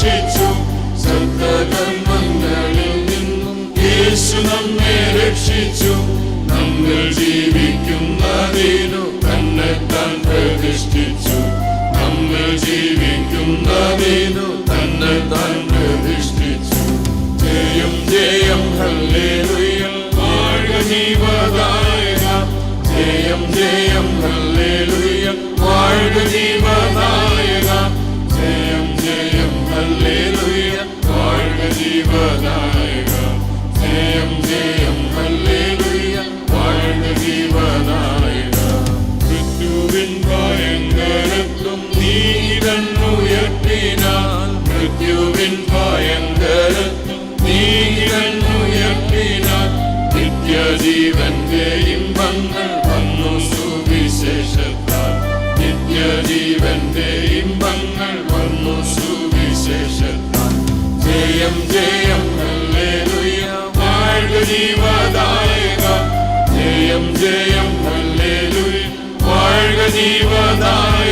życie. മൃത്യുവിൻ ഭയങ്കര നീ കണ്ണുയർത്തിനാൽ നിത്യജീവന്റെ ഇമ്പങ്ങൾ വന്നു സുവിശേഷത്താൽ. നിത്യജീവന്റെ ഇമ്പങ്ങൾ വന്നു സുവിശേഷത്താൽ. ജയം ജയം ജീവദായക ജയം ജയം വാഴ്ക ജീവദായക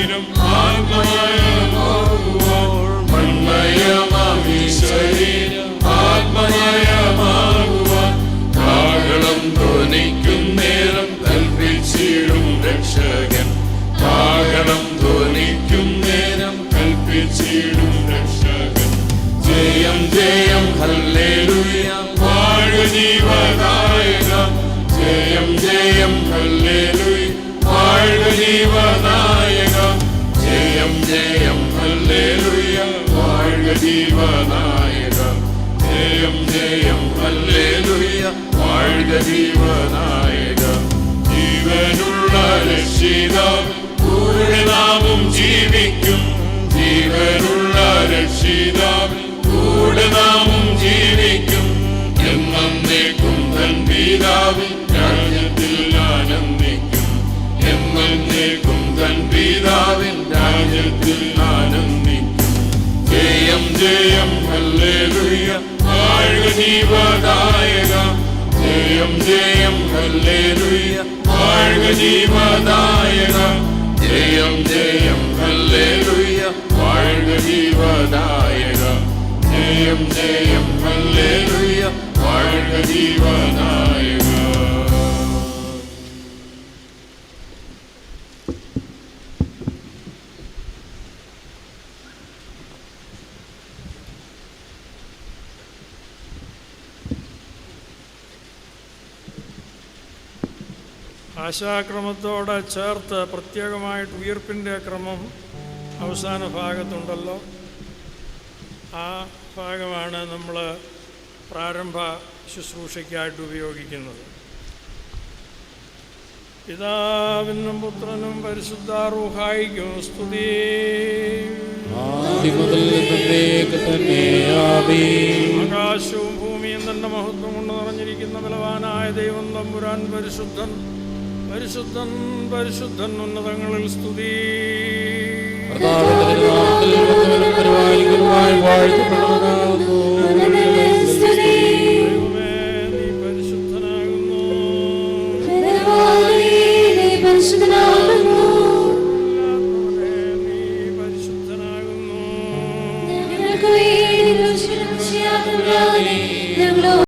ശരീരം ആത്മമയമാകുവാൻ മൺമയമാമി ശരീരം ആത്മമയമാകുവാൻ നേരം കൽപ്പിച്ചിടും രക്ഷകൻ. കാഹളം ധ്വനിക്കും നേരം കൽപ്പിച്ചിടും രക്ഷകൻ. ജയം ജയം ഹല്ലേലൂയ. വാഴ ജീവദായക ജയം ജയം വാഴ ജീവദായക ജയം ജയം ഹല്ലേലൂയ. വാഴ്ക ജീവനായക. ജീവനുള്ള രക്ഷിതാവ് കൂടെ നാമും ജീവിക്കും. ജീവനുള്ള രക്ഷിതാവ് കൂടെ നാമും ജീവിക്കും. എന്നേക്കും തൻ പിതാവിൻ രാജ്യത്തിൽ ആനന്ദിക്കും. എന്നേക്കും തൻ പിതാവിൻ രാജ്യത്തിൽ ആനന്ദിക്കും. ജയം ജയം ഹല്ലേലൂയ. വാഴ്ക ജീവദായക? ജയം ജയം ഹല്ലേലൂയ. വാഴ്ക ജീവദായക? ജയം ജയം ഹല്ലേലൂയ. വാഴ്ക ജീവദായക? ജയം ജയം ഹല്ലേലൂയ. വാഴ്ക ജീവദായക? ആശാക്രമത്തോടെ ചേർത്ത് പ്രത്യേകമായിട്ട് ഉയർപ്പിന്റെ ക്രമം അവസാന ഭാഗത്തുണ്ടല്ലോ ആ ഭാഗമാണ് നമ്മൾ പ്രാരംഭ ശുശ്രൂഷയ്ക്കായിട്ട് ഉപയോഗിക്കുന്നത് പിതാവിനും പുത്രനും പരിശുദ്ധാറൂഹായിക്കും സ്തുതി തന്നെ. ആകാശവും ഭൂമിയും തന്റെ മഹത്വം കൊണ്ട് നിറഞ്ഞിരിക്കുന്ന ബലവാനായ ദൈവം തമ്പുരാൻ പരിശുദ്ധൻ പരിശുദ്ധൻ പരിശുദ്ധൻ ഉന്നതങ്ങളിൽ സ്തുതി. പരിശുദ്ധനാകുന്നു.